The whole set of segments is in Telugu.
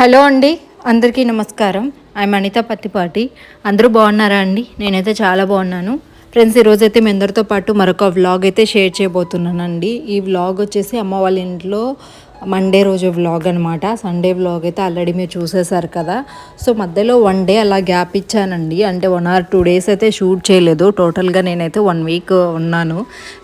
హలో అండి అందరికీ నమస్కారం. ఐఎమ్ అనిత పత్తిపాటి. అందరూ బాగున్నారా అండి? నేనైతే చాలా బాగున్నాను. ఫ్రెండ్స్ ఈరోజైతే అయితే మీ అందరితో పాటు మరొక వ్లాగ్ అయితే షేర్ చేయబోతున్నానండి. ఈ వ్లాగ్ వచ్చేసి అమ్మ వాళ్ళ ఇంట్లో మండే రోజు వ్లాగ్ అనమాట సండే వ్లాగ్ అయితే ఆల్రెడీ మీరు చూసేశారు కదా. సో మధ్యలో వన్ డే అలా గ్యాప్ ఇచ్చానండి. అంటే వన్ ఆర్ టూ డేస్ అయితే షూట్ చేయలేదు. టోటల్గా నేనైతే వన్ వీక్ ఉన్నాను.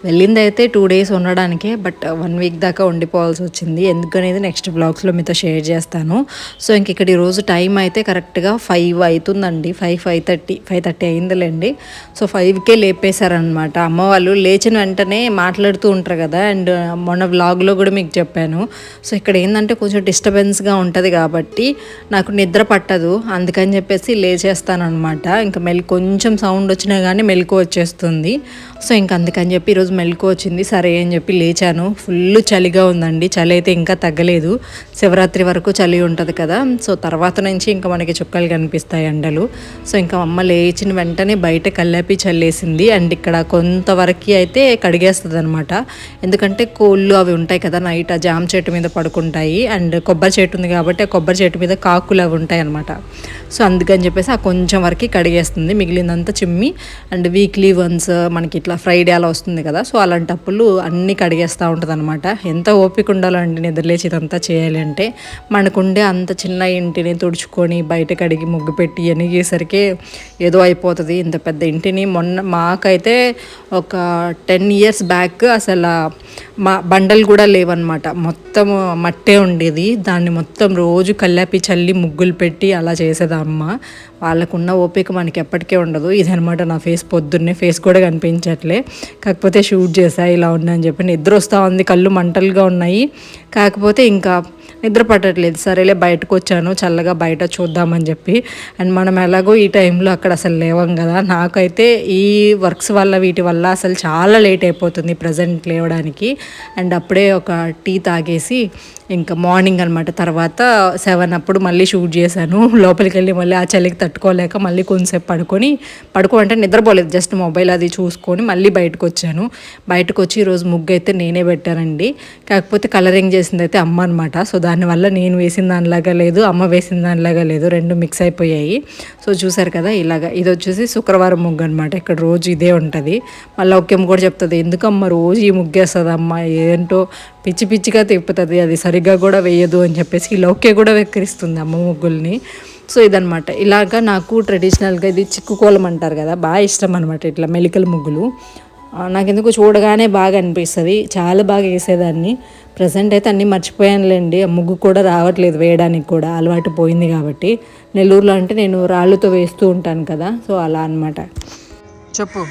వెళ్ళింది అయితే టూ డేస్ ఉండడానికే బట్ వన్ వీక్ దాకా ఉండిపోవాల్సి వచ్చింది. ఎందుకనేది నెక్స్ట్ బ్లాగ్స్లో మీతో షేర్ చేస్తాను. సో ఇంక ఇక్కడ ఈరోజు టైం అయితే కరెక్ట్గా ఫైవ్ అవుతుందండి. Five five thirty five thirty అయిందిలేండి. So ఫైవ్కే లేపేశారనమాట అమ్మ వాళ్ళు లేచిన వెంటనే మాట్లాడుతూ ఉంటారు కదా. అండ్ మొన్న వ్లాగ్లో కూడా మీకు చెప్పాను. సో ఇక్కడ ఏంటంటే కొంచెం డిస్టర్బెన్స్గా ఉంటుంది కాబట్టి నాకు నిద్ర పట్టదు. అందుకని చెప్పేసి లేచేస్తానమాట ఇంకా మెల్ కొంచెం సౌండ్ వచ్చినా కానీ మెలకు వచ్చేస్తుంది. సో ఇంకా అందుకని చెప్పి ఈరోజు మెలకు వచ్చింది. సరే అని చెప్పి లేచాను. ఫుల్ చలిగా ఉందండి. చలి అయితే ఇంకా తగ్గలేదు. శివరాత్రి వరకు చలి ఉంటుంది కదా. సో తర్వాత నుంచి ఇంకా మనకి చుక్కలు కనిపిస్తాయి ఎండలు. సో ఇంకా అమ్మ లేచిన వెంటనే బయట కల్లాపి చల్లేసింది. అండ్ ఇక్కడ కొంతవరకు అయితే కడిగేస్తుంది అనమాట ఎందుకంటే కోళ్ళు అవి ఉంటాయి కదా నైట్ ఆ జామ చెట్టు మీద పడుకుంటాయి. అండ్ కొబ్బరి చెట్టు ఉంది కాబట్టి ఆ కొబ్బరి చెట్టు మీద కాకులు అవి ఉంటాయి అనమాట సో అందుకని చెప్పేసి ఆ కొంచెం వరకు కడిగేస్తుంది. మిగిలిందంతా చిమ్మి అండ్ వీక్లీ వన్స్ మనకి ఇట్లా ఫ్రైడే అలా వస్తుంది కదా. సో అలాంటప్పుడు అన్నీ కడిగేస్తూ ఉంటుంది అనమాట ఎంత ఓపిక ఉండాలండి నిద్రలేచి ఇదంతా చేయాలి అంటే. మనకుండే అంత చిన్న ఇంటిని తుడుచుకొని బయట కడిగి ముగ్గు పెట్టి ఎనిగేసరికి ఏదో అయిపోతుంది. ఇంత పెద్ద ఇంటిని మొన్న మాకైతే ఒక టెన్ ఇయర్స్ బ్యాక్ అసలు మా బండలు కూడా లేవన్నమాట. మొత్తం మట్టే ఉండేది. దాన్ని మొత్తం రోజు కల్లాపి చల్లి ముగ్గులు పెట్టి అలా చేసేది అమ్మ. వాళ్ళకున్న ఓపిక మనకి ఎప్పటికే ఉండదు. ఇదనమాట నా ఫేస్ పొద్దున్నే. ఫేస్ కూడా కనిపించట్లే. కాకపోతే షూట్ చేసా ఇలా ఉన్నా అని చెప్పి నిద్ర వస్తూ ఉంది. కళ్ళు మంటలుగా ఉన్నాయి. కాకపోతే ఇంకా నిద్ర పట్టట్లేదు. సరేలే బయటకు వచ్చాను. చల్లగా బయట చూద్దామని చెప్పి. అండ్ మనం ఎలాగో ఈ టైంలో అక్కడ అసలు లేవం కదా. నాకైతే ఈ వర్క్స్ వల్ల వీటి వల్ల అసలు చాలా లేట్ అయిపోతుంది ప్రజెంట్ లేవడానికి. అండ్ అప్పుడే ఒక టీ తాగేసి sí, ఇంకా మార్నింగ్ అనమాట తర్వాత సెవెన్ అప్పుడు మళ్ళీ షూట్ చేశాను. లోపలికి వెళ్ళి మళ్ళీ ఆ చలికి తట్టుకోలేక మళ్ళీ కొంచెంసేపు పడుకొని పడుకో అంటే నిద్రపోలేదు. జస్ట్ మొబైల్ అది చూసుకొని మళ్ళీ బయటకు వచ్చాను బయటకు వచ్చి ఈరోజు ముగ్గు అయితే నేనే పెట్టానండి. కాకపోతే కలరింగ్ చేసింది అయితే అమ్మ అనమాట సో దానివల్ల నేను వేసిన దానిలాగా లేదు అమ్మ వేసిన దానిలాగా లేదు. రెండు మిక్స్ అయిపోయాయి. సో చూసారు కదా ఇలాగా. ఇది వచ్చేసి శుక్రవారం ముగ్గు అనమాట ఇక్కడ రోజు ఇదే ఉంటుంది. మళ్ళీ ఒకేం కూడా చెప్తుంది. ఎందుకమ్మ రోజు ఈ ముగ్గేస్తుంది అమ్మ ఏంటో పిచ్చి పిచ్చిగా తిప్పుతుంది. అది సరిగ్గా కూడా వేయదు అని చెప్పేసి ఈ లౌకే కూడా వెక్కిరిస్తుంది అమ్మ ముగ్గుల్ని. సో ఇదనమాట ఇలాగా నాకు ట్రెడిషనల్గా ఇది చిక్కుకోలం అంటారు కదా బాగా ఇష్టం అనమాట ఇట్లా మెలికల ముగ్గులు. నాకు ఎందుకు చూడగానే బాగా అనిపిస్తుంది. చాలా బాగా వేసేదాన్ని. ప్రజెంట్ అయితే అన్నీ మర్చిపోయానులేండి. ఆ ముగ్గు కూడా రావట్లేదు వేయడానికి కూడా. అలవాటు పోయింది కాబట్టి. నెల్లూరులో అంటే నేను రాళ్ళతో వేస్తూ ఉంటాను కదా సో అలా అనమాట చెప్పు.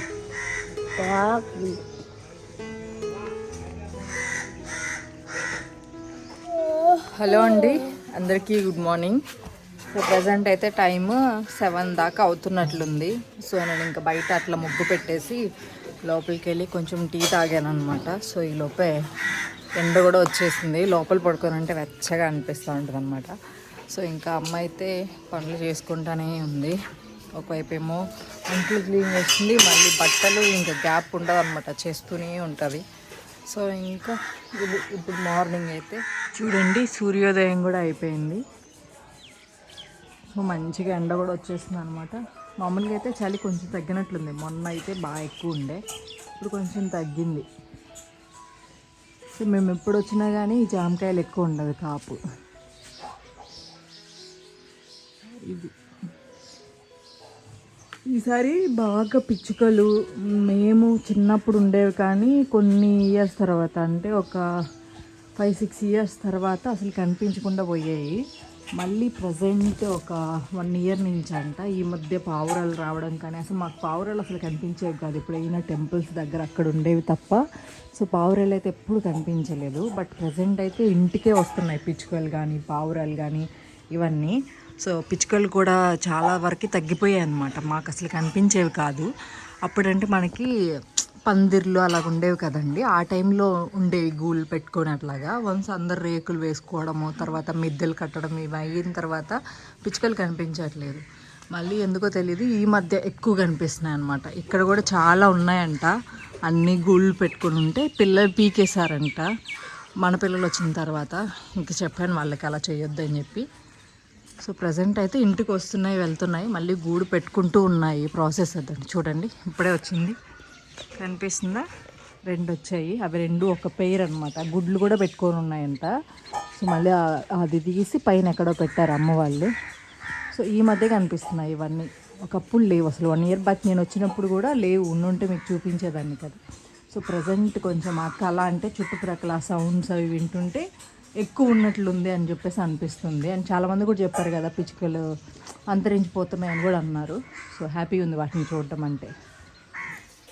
హలో అండి. అందరికీ గుడ్ మార్నింగ్. సో ప్రజెంట్ అయితే టైమ్ సెవెన్ దాకా అవుతున్నట్లుంది. సో నేను ఇంకా బయట అట్లా ముగ్గు పెట్టేసి లోపలికి వెళ్ళి కొంచెం టీ తాగాను అనమాట సో ఈ లోపే ఎండ కూడా వచ్చేసింది. లోపల పడుకోనంటే వెచ్చగా అనిపిస్తూ ఉంటుంది అనమాట సో ఇంకా అమ్మ అయితే పనులు చేసుకుంటానే ఉంది. ఒకవైపు ఏమో అంట్లు క్లీన్ చేస్తుంది. మళ్ళీ బట్టలు ఇంకా గ్యాప్ ఉండదు అనమాట చేస్తూనే ఉంటుంది. సో ఇంకా ఇప్పుడు మార్నింగ్ అయితే చూడండి సూర్యోదయం కూడా అయిపోయింది. సో మంచిగా ఎండ కూడా వచ్చేసింది అనమాట మామూలుగా అయితే చలి కొంచెం తగ్గినట్లుంది. మొన్న అయితే బాగా ఎక్కువ ఉండే. ఇప్పుడు కొంచెం తగ్గింది. సో మేము ఎప్పుడు వచ్చినా కానీ ఈ జామకాయలు ఎక్కువ ఉండదు కాపు. ఇది. ఈసారి బాగా పిచ్చుకలు మేము చిన్నప్పుడు ఉండేవి కానీ కొన్ని ఇయర్స్ తర్వాత అంటే ఒక ఫైవ్ సిక్స్ ఇయర్స్ తర్వాత అసలు కనిపించకుండా పోయాయి. మళ్ళీ ప్రజెంట్ ఒక వన్ ఇయర్ నుంచి అంట ఈ మధ్య పావురాలు రావడం కానీ అసలు మాకు పావురాలు అసలు కనిపించేవి కాదు. ఎప్పుడైనా టెంపుల్స్ దగ్గర అక్కడ ఉండేవి తప్ప సో పావురాలు అయితే ఎప్పుడు కనిపించలేదు. బట్ ప్రజెంట్ అయితే ఇంటికే వస్తున్నాయి పిచ్చుకలు కానీ పావురాలు కానీ ఇవన్నీ. సో పిచ్చుకలు కూడా చాలా వరకు తగ్గిపోయాయి అనమాట మాకు అసలు కనిపించేవి కాదు. అప్పుడంటే మనకి పందిర్లు అలా ఉండేవి కదండి. ఆ టైంలో ఉండేవి గూళ్ళు పెట్టుకొని అట్లాగా వన్స్ అందరు రేకులు వేసుకోవడము తర్వాత మిద్దెలు కట్టడం ఇవి అయిన తర్వాత పిచ్చుకలు కనిపించట్లేదు. మళ్ళీ ఎందుకో తెలియదు ఈ మధ్య ఎక్కువ కనిపిస్తున్నాయి అనమాట ఇక్కడ కూడా చాలా ఉన్నాయంట. అన్ని గూళ్ళు పెట్టుకొని ఉంటే పిల్లలు పీకేశారంట. మన పిల్లలు వచ్చిన తర్వాత ఇంక చెప్పాను వాళ్ళకి అలా చేయొద్దని చెప్పి. సో ప్రజెంట్ అయితే ఇంటికి వస్తున్నాయి వెళ్తున్నాయి. మళ్ళీ గూడు పెట్టుకుంటూ ఉన్నాయి ప్రాసెస్ అదండి చూడండి ఇప్పుడే వచ్చింది. కనిపిస్తుందా? రెండు వచ్చాయి. అవి రెండు ఒక పెయిర్ అనమాట గుడ్లు కూడా పెట్టుకొని ఉన్నాయంట. సో మళ్ళీ అది తీసి పైన ఎక్కడో పెట్టారు అమ్మ వాళ్ళు. సో ఈ మధ్య కనిపిస్తున్నాయి ఇవన్నీ. ఒకప్పుడు లేవు అసలు. వన్ ఇయర్ బ్యాక్ నేను వచ్చినప్పుడు కూడా లేవు. ఉండుంటే మీకు చూపించేదాన్ని కదా. సో ప్రజెంట్ కొంచెం అక్క కళ అంటే చుట్టుప్రక్కల సౌండ్స్ అవి వింటుంటే ఎక్కువ ఉన్నట్లుంది అని చెప్పేసి అనిపిస్తుంది. అండ్ చాలామంది కూడా చెప్పారు కదా పిచ్చుకలు అంతరించిపోతున్నాయని కూడా అన్నారు. సో హ్యాపీ ఉంది వాటిని చూడటం అంటే.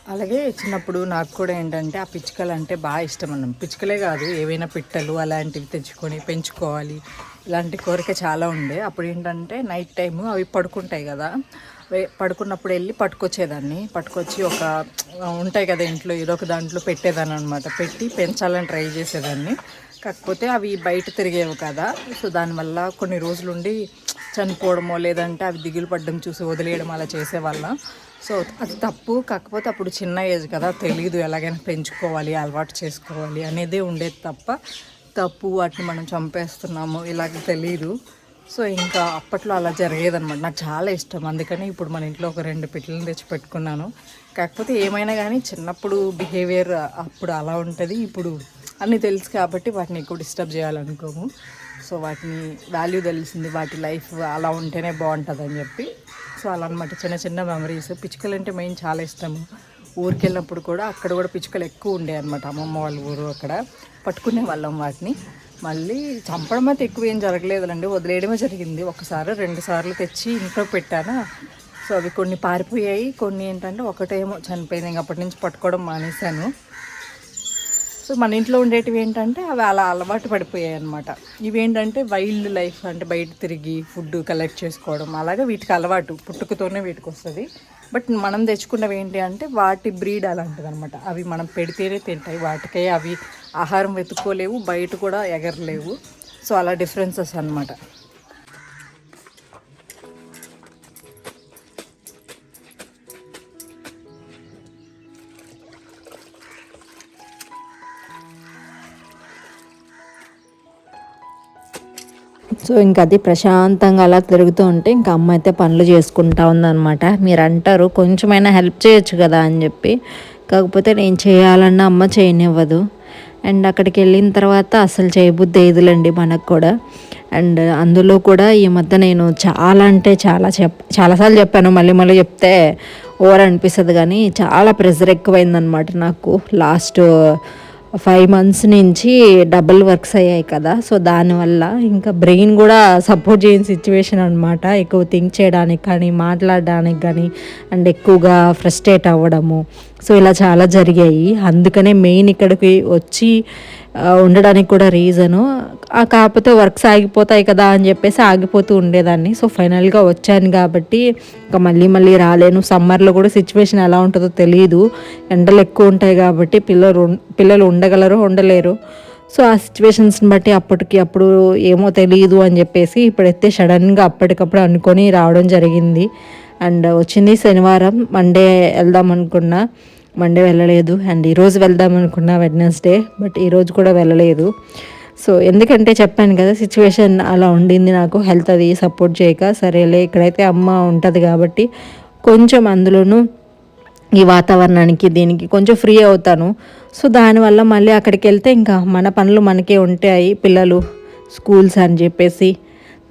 అలాగే చిన్నప్పుడు నాకు కూడా ఏంటంటే ఆ పిచ్చుకలు అంటే బాగా ఇష్టం అన్నాం. పిచ్చుకలే కాదు ఏవైనా పిట్టలు అలాంటివి తెచ్చుకొని పెంచుకోవాలి. ఇలాంటి కోరిక చాలా ఉండే. అప్పుడు ఏంటంటే నైట్ టైం అవి పడుకుంటాయి కదా. వే- పడుకున్నప్పుడు వెళ్ళి పట్టుకొచ్చేదాన్ని. పట్టుకొచ్చి ఒక ఉంటాయి కదా ఇంట్లో ఏదో ఒక దాంట్లో పెట్టేదాన్ని అనమాట పెట్టి పెంచాలని ట్రై చేసేదాన్ని. కాకపోతే అవి బయట తిరిగేవి కదా. సో దానివల్ల కొన్ని రోజులుండి చనిపోవడమో లేదంటే అవి దిగులు పడ్డం చూసి వదిలేయడం అలా చేసేవాళ్ళం. సో అది తప్పు. కాకపోతే అప్పుడు చిన్న ఏజ్ కదా. తెలియదు ఎలాగైనా పెంచుకోవాలి అలవాటు చేసుకోవాలి అనేదే ఉండేది తప్ప తప్పు. వాటిని మనం చంపేస్తున్నాము ఇలాగ తెలియదు సో ఇంకా అప్పట్లో అలా జరిగేదనమాట నాకు చాలా ఇష్టం. అందుకని ఇప్పుడు మన ఇంట్లో ఒక రెండు పిట్లను తెచ్చి పెట్టుకున్నాను. కాకపోతే ఏమైనా కానీ చిన్నప్పుడు బిహేవియర్ అప్పుడు అలా ఉంటుంది. ఇప్పుడు అన్నీ తెలుసు కాబట్టి వాటిని ఎక్కువ డిస్టర్బ్ చేయాలనుకోము. సో వాటిని వాల్యూ తెలిసింది వాటి లైఫ్ అలా ఉంటేనే బాగుంటుంది అని చెప్పి. సో అలా అనమాట చిన్న చిన్న మెమరీస్ పిచ్చుకలు అంటే మెయిన్ చాలా ఇష్టము. ఊరికి వెళ్ళినప్పుడు కూడా అక్కడ కూడా పిచ్చుకలు ఎక్కువ ఉండే అనమాట అమ్మమ్మ వాళ్ళ ఊరు అక్కడ. పట్టుకునే వాళ్ళం వాటిని. మళ్ళీ చంపడం అయితే ఎక్కువ ఏం జరగలేదులండి. వదిలేయడమే జరిగింది. ఒకసారి రెండు సార్లు తెచ్చి ఇంట్లో పెట్టాను. సో అవి కొన్ని పారిపోయాయి. కొన్ని ఏంటంటే ఒకటేమో చనిపోయింది. ఇంక అప్పటి నుంచి పట్టుకోవడం మానేశాను. సో మన ఇంట్లో ఉండేటివి ఏంటంటే అవి అలా అలవాటు పడిపోయాయి అనమాట ఇవేంటంటే వైల్డ్ లైఫ్ అంటే బయట తిరిగి ఫుడ్ కలెక్ట్ చేసుకోవడం అలాగే వీటికి అలవాటు పుట్టుకతోనే వీటికి వస్తుంది. బట్ మనం తెచ్చుకున్నవి ఏంటి అంటే వాటి బ్రీడ్ అలాంటిది అనమాట అవి మనం పెడితేనే తింటాయి. వాటికే అవి ఆహారం వెతుక్కోలేవు బయట కూడా ఎగరలేవు. సో అలా డిఫరెన్సెస్ అన్నమాట. సో ఇంకా అది ప్రశాంతంగా అలా తిరుగుతూ ఉంటే ఇంకా అమ్మ అయితే పనులు చేసుకుంటా ఉందన్నమాట. మీరు అంటారు కొంచెమైనా హెల్ప్ చేయొచ్చు కదా అని చెప్పి. కాకపోతే నేను చేయాలన్నా అమ్మ చేయనివ్వదు. అండ్ అక్కడికి వెళ్ళిన తర్వాత అసలు చేయబుద్ధి ఏదులండి మనకు కూడా. అండ్ అందులో కూడా ఈ మధ్య నేను చాలా అంటే చాలా చెప్ చాలాసార్లు చెప్పాను మళ్ళీ మళ్ళీ చెప్తే ఓవర్ అనిపిస్తుంది. కానీ చాలా ప్రెషర్ ఎక్కువైందనమాట నాకు. లాస్ట్ ఫైవ్ మంత్స్ నుంచి డబుల్ వర్క్స్ అయ్యాయి కదా. సో దానివల్ల ఇంకా బ్రెయిన్ కూడా సపోర్ట్ చేయని సిచ్యువేషన్ అనమాట ఎక్కువ థింక్ చేయడానికి కానీ మాట్లాడడానికి కానీ అండ్ ఎక్కువగా ఫ్రస్ట్రేట్ అవ్వడము. సో ఇలా చాలా జరిగాయి. అందుకనే మెయిన్ ఇక్కడికి వచ్చి ఉండడానికి కూడా రీజను కాకపోతే వర్క్స్ ఆగిపోతాయి కదా అని చెప్పేసి ఆగిపోతూ ఉండేదాన్ని. సో ఫైనల్గా వచ్చాను కాబట్టి ఇంకా మళ్ళీ మళ్ళీ రాలేను. సమ్మర్లో కూడా సిచ్యువేషన్ ఎలా ఉంటుందో తెలియదు ఎండలు ఎక్కువ ఉంటాయి కాబట్టి పిల్లలు పిల్లలు ఉండగలరు ఉండలేరు. సో ఆ సిచ్యువేషన్స్ని బట్టి అప్పటికి అప్పుడు ఏమో తెలియదు అని చెప్పేసి ఇప్పుడైతే సడన్గా అప్పటికప్పుడు అనుకొని రావడం జరిగింది. అండ్ వచ్చింది శనివారం మండే వెళ్దాం అనుకున్నా. మండే వెళ్ళలేదు అండ్ ఈరోజు వెళ్దాం అనుకున్నా వెడ్నెస్డే బట్ ఈరోజు కూడా వెళ్ళలేదు. సో ఎందుకంటే చెప్పాను కదా సిచ్యువేషన్ అలా ఉండింది నాకు హెల్త్ అది సపోర్ట్ చేయక సరేలే ఇక్కడైతే అమ్మ ఉంటుంది కాబట్టి కొంచెం అందులోనూ ఈ వాతావరణానికి దీనికి కొంచెం ఫ్రీ అవుతాను. సో దానివల్ల మళ్ళీ అక్కడికి వెళ్తే ఇంకా మన పనులు మనకే ఉంటాయి పిల్లలు స్కూల్స్ అని చెప్పేసి.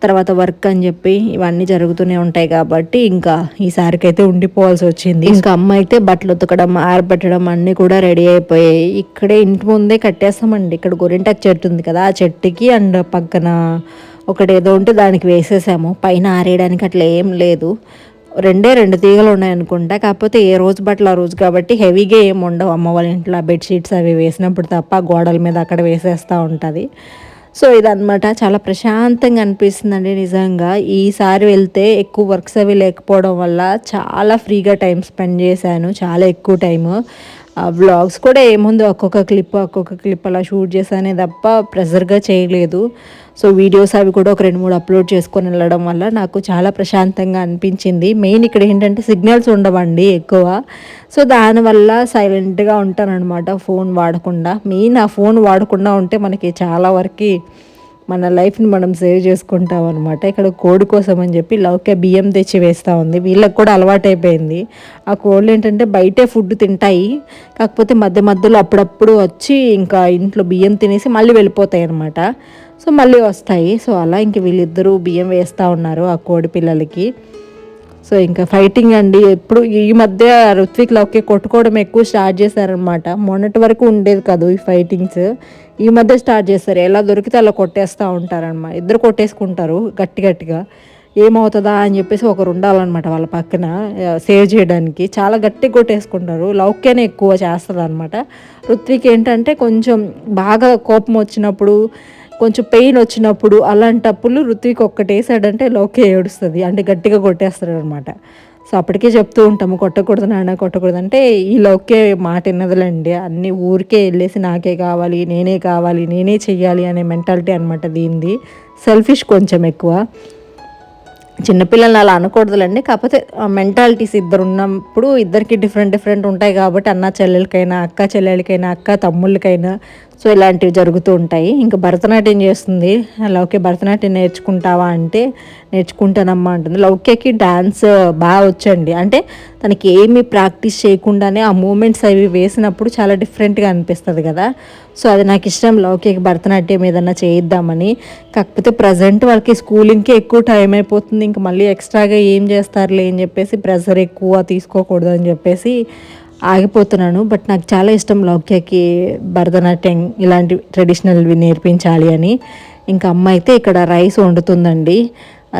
తర్వాత వర్క్ అని చెప్పి ఇవన్నీ జరుగుతూనే ఉంటాయి కాబట్టి ఇంకా ఈసారికి అయితే ఉండిపోవాల్సి వచ్చింది. ఇంకా అమ్మ అయితే బట్టలు ఉతకడం ఆరబెట్టడం అన్నీ కూడా రెడీ అయిపోయాయి. ఇక్కడే ఇంటి ముందే కట్టేస్తామండి. ఇక్కడ గొరింటాకు చెట్టు ఉంది కదా ఆ చెట్టుకి అండ్ పక్కన ఒకటి ఏదో ఉంటే దానికి వేసేసాము. పైన ఆరేయడానికి అట్లా ఏం లేదు. రెండే రెండు తీగలు ఉన్నాయి అనుకుంటా. కాకపోతే ఏ రోజు బట్టలు ఆ రోజు కాబట్టి హెవీగా ఏం ఉండవు. అమ్మ వాళ్ళ ఇంట్లో బెడ్షీట్స్ అవి వేసినప్పుడు తప్ప గోడల మీద అక్కడ వేసేస్తూ ఉంటుంది. సో ఇదనమాట చాలా ప్రశాంతంగా అనిపిస్తుందండి నిజంగా. ఈసారి వెళ్తే ఎక్కువ వర్క్స్ అవి లేకపోవడం వల్ల చాలా ఫ్రీగా టైం స్పెండ్ చేశాను. చాలా ఎక్కువ టైము. వ్లాగ్స్ కూడా ఏముందో ఒక్కొక్క క్లిప్ ఒక్కొక్క క్లిప్ అలా షూట్ చేశానే తప్ప ప్రెజర్గా చేయలేదు. సో వీడియోస్ అవి కూడా ఒక రెండు మూడు అప్లోడ్ చేసుకొని వెళ్ళడం వల్ల నాకు చాలా ప్రశాంతంగా అనిపించింది. మెయిన్ ఇక్కడ ఏంటంటే సిగ్నల్స్ ఉండవండి ఎక్కువ. సో దానివల్ల సైలెంట్గా ఉంటానన్నమాట ఫోన్ వాడకుండా. మెయిన్ ఆ ఫోన్ వాడకుండా ఉంటే మనకి చాలా వరకు మన లైఫ్ని మనం సేవ్ చేసుకుంటాం అనమాట ఇక్కడ కోడి కోసం అని చెప్పి లౌకే బియ్యం తెచ్చి వేస్తూ ఉంది. వీళ్ళకి కూడా అలవాటైపోయింది. ఆ కోళ్ళు ఏంటంటే బయటే ఫుడ్ తింటాయి. కాకపోతే మధ్య మధ్యలో అప్పుడప్పుడు వచ్చి ఇంకా ఇంట్లో బియ్యం తినేసి మళ్ళీ వెళ్ళిపోతాయి అనమాట సో మళ్ళీ వస్తాయి. సో అలా ఇంక వీళ్ళిద్దరూ బియ్యం వేస్తూ ఉన్నారు ఆ కోడి పిల్లలకి. సో ఇంకా ఫైటింగ్ అండి. ఎప్పుడు ఈ మధ్య ఋత్విక్ లవ్కి కొట్టుకోవడం ఎక్కువ స్టార్ట్ చేశారనమాట మొన్నటి వరకు ఉండేది కాదు ఈ ఫైటింగ్స్. ఈ మధ్య స్టార్ట్ చేస్తారు ఎలా దొరికితే అలా కొట్టేస్తూ ఉంటారనమాట ఇద్దరు కొట్టేసుకుంటారు గట్టి గట్టిగా. ఏమవుతుందా అని చెప్పేసి ఒకరు ఉండాలన్నమాట వాళ్ళ పక్కన సేవ్ చేయడానికి. చాలా గట్టి కొట్టేసుకుంటారు. లౌక్యనే ఎక్కువ చేస్తుంది అనమాట ఋత్విక్ ఏంటంటే కొంచెం బాగా కోపం వచ్చినప్పుడు కొంచెం పెయిన్ వచ్చినప్పుడు అలాంటప్పుడు ఋత్విక్ ఒక్కటేసాడంటే లోకే ఏడుస్తుంది. అంటే గట్టిగా కొట్టేస్తాడు అనమాట సో అప్పటికే చెప్తూ ఉంటాము కొట్టకూడదు నాన్న కొట్టకూడదు. అంటే ఈ లోకే మాట విన్నదులండి. అన్ని ఊరికే వెళ్ళేసి నాకే కావాలి నేనే కావాలి నేనే చెయ్యాలి అనే మెంటాలిటీ అనమాట దీనిది. సెల్ఫిష్ కొంచెం ఎక్కువ. చిన్నపిల్లల్ని అలా అనకూడదులండి. కాకపోతే మెంటాలిటీస్ ఇద్దరు ఉన్నప్పుడు ఇద్దరికి డిఫరెంట్ డిఫరెంట్ ఉంటాయి కాబట్టి అన్న చెల్లెలకైనా అక్క చెల్లెలకైనా అక్క తమ్ముళ్ళకైనా సో ఇలాంటివి జరుగుతూ ఉంటాయి. ఇంకా భరతనాట్యం చేస్తుంది. లౌకే భరతనాట్యం నేర్చుకుంటావా అంటే నేర్చుకుంటానమ్మా అంటుంది. లౌక్యకి డ్యాన్స్ బాగా వచ్చండి. అంటే తనకి ఏమి ప్రాక్టీస్ చేయకుండానే ఆ మూమెంట్స్ అవి వేసినప్పుడు చాలా డిఫరెంట్గా అనిపిస్తుంది కదా. సో అది నాకు ఇష్టం. లౌక్యకి భరతనాట్యం ఏదన్నా చేయిద్దామని. కాకపోతే ప్రజెంట్ వాళ్ళకి స్కూలింగ్కి ఎక్కువ టైం అయిపోతుంది. ఇంకా మళ్ళీ ఎక్స్ట్రాగా ఏం చేస్తారులే అని చెప్పేసి ప్రెషర్ ఎక్కువ తీసుకోకూడదు అని చెప్పేసి ఆగిపోతున్నాను బట్ నాకు చాలా ఇష్టం లౌక్యకి భరతనాట్యం ఇలాంటి ట్రెడిషనల్వి నేర్పించాలి అని. ఇంకా అమ్మ అయితే ఇక్కడ రైస్ వండుతుందండి.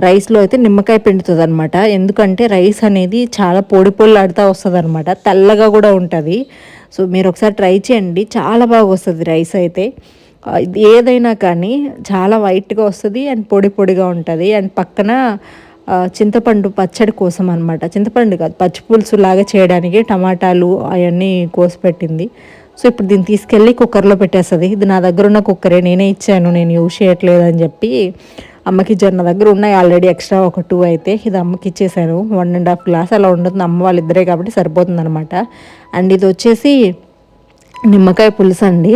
రైస్లో అయితే నిమ్మకాయ పిండుతుంది అనమాట ఎందుకంటే రైస్ అనేది చాలా పొడి పొల్లాడుతూ వస్తుంది అనమాట తెల్లగా కూడా ఉంటుంది. సో మీరు ఒకసారి ట్రై చేయండి. చాలా బాగా వస్తుంది రైస్ అయితే. ఏదైనా కానీ చాలా వైట్గా వస్తుంది అండ్ పొడి పొడిగా ఉంటుంది. అండ్ పక్కన చింతపండు పచ్చడి కోసం అనమాట చింతపండు కాదు పచ్చి పులుసు లాగా చేయడానికి టమాటాలు అవన్నీ కోసి పెట్టింది. సో ఇప్పుడు దీన్ని తీసుకెళ్ళి కుక్కర్లో పెట్టేస్తుంది. ఇది నా దగ్గర ఉన్న కుక్కరే నేనే ఇచ్చాను నేను యూజ్ చేయట్లేదు అని చెప్పి అమ్మకి జొన్న దగ్గర ఉన్నాయి ఆల్రెడీ ఎక్స్ట్రా ఒక టూ అయితే. ఇది అమ్మకి ఇచ్చేసాను. వన్ అండ్ హాఫ్ గ్లాస్ అలా ఉంటుంది. అమ్మ వాళ్ళిద్దరే కాబట్టి సరిపోతుంది అనమాట అండ్ ఇది వచ్చేసి నిమ్మకాయ పులుసు అండి.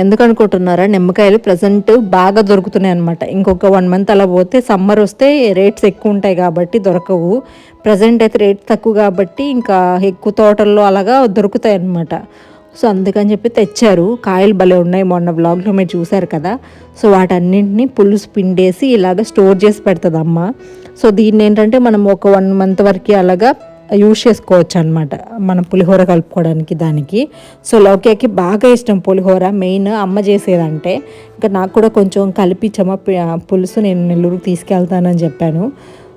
ఎందుకనుకుంటున్నారా నిమ్మకాయలు ప్రజెంట్ బాగా దొరుకుతున్నాయి అనమాట ఇంకొక వన్ మంత్ అలా పోతే సమ్మర్ వస్తే రేట్స్ ఎక్కువ ఉంటాయి కాబట్టి దొరకవు. ప్రజెంట్ అయితే రేట్ తక్కువ కాబట్టి ఇంకా ఎక్కువ తోటల్లో అలాగా దొరుకుతాయి అనమాట సో అందుకని చెప్పి తెచ్చారు. కాయలు భలే ఉన్నాయి. మొన్న బ్లాగ్లో మీరు చూసారు కదా. సో వాటన్నింటినీ పులుసు పిండేసి ఇలాగ స్టోర్ చేసి పెడుతుంది అమ్మ సో దీన్ని ఏంటంటే మనం ఒక వన్ మంత్ వరకు అలాగా యూజ్ చేసుకోవచ్చు అనమాట మనం పులిహోర కలుపుకోవడానికి దానికి. సో లౌక్యాకి బాగా ఇష్టం పులిహోర. మెయిన్ అమ్మ చేసేదంటే ఇంకా నాకు కూడా కొంచెం కలిపించమ్మ పులుసు నేను నెల్లూరుకి తీసుకెళ్తానని చెప్పాను.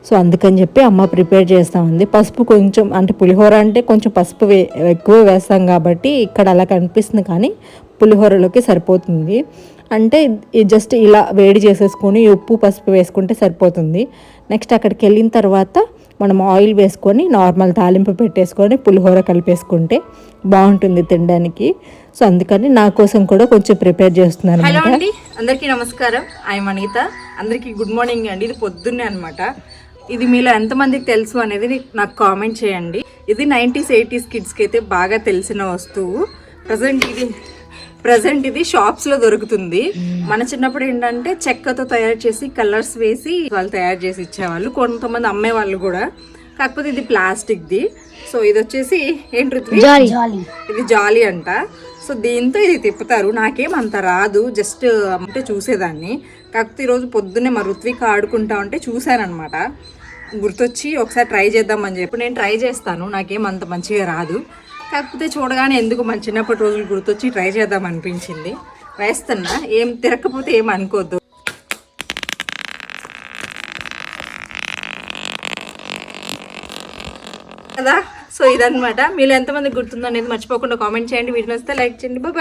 సో అందుకని చెప్పి అమ్మ ప్రిపేర్ చేస్తూ ఉంది పసుపు కొంచెం అంటే పులిహోర అంటే కొంచెం పసుపు వే ఎక్కువ వేస్తాం కాబట్టి ఇక్కడ అలా కనిపిస్తుంది కానీ పులిహోరలోకి సరిపోతుంది. అంటే జస్ట్ ఇలా వేడి చేసేసుకొని ఉప్పు పసుపు వేసుకుంటే సరిపోతుంది. నెక్స్ట్ అక్కడికి వెళ్ళిన తర్వాత మనం ఆయిల్ వేసుకొని నార్మల్ తాలింపు పెట్టేసుకొని పులిహోర కలిపేసుకుంటే బాగుంటుంది తినడానికి. సో అందుకని నా కోసం కూడా కొంచెం ప్రిపేర్ చేస్తున్నాను హలో అండి అందరికీ నమస్కారం. ఐఎమ్ అనిత అందరికీ గుడ్ మార్నింగ్ అండి. ఇది పొద్దున్నే అనమాట. ఇది మీలో ఎంతమందికి తెలుసు అనేది నాకు కామెంట్ చేయండి. ఇది నైంటీస్ ఎయిటీస్ కిడ్స్కి అయితే బాగా తెలిసిన వస్తువు. ప్రజెంట్ ఇది ప్రజెంట్ ఇది షాప్స్లో దొరుకుతుంది. మన చిన్నప్పుడు ఏంటంటే చెక్కతో తయారు చేసి కలర్స్ వేసి వాళ్ళు తయారు చేసి ఇచ్చేవాళ్ళు. కొంతమంది అమ్మే వాళ్ళు కూడా. కాకపోతే ఇది ప్లాస్టిక్ ది. సో ఇది వచ్చేసి ఏంటి ఇది జాలీ అంట. సో దీంతో ఇది తిప్పుతారు. నాకేం అంత రాదు. జస్ట్ అంటే చూసేదాన్ని. కాకపోతే ఈరోజు పొద్దున్నే మా ఋత్విక్ ఆడుకుంటా ఉంటే చూశానమాట గుర్తొచ్చి ఒకసారి ట్రై చేద్దామని చెప్పి. నేను ట్రై చేస్తాను. నాకేం అంత మంచిగా రాదు. కాకపోతే చూడగానే ఎందుకు మన చిన్నప్పటి రోజులు గుర్తొచ్చి ట్రై చేద్దాం అనిపించింది. వేస్తున్నా. ఏం తిరగకపోతే ఏం అనుకోద్దు. కదా? సో ఇదనమాట మీరు ఎంతమంది గుర్తుందో అనేది మర్చిపోకుండా కామెంట్ చేయండి. వీడియో వస్తే లైక్ చేయండి. బాయ్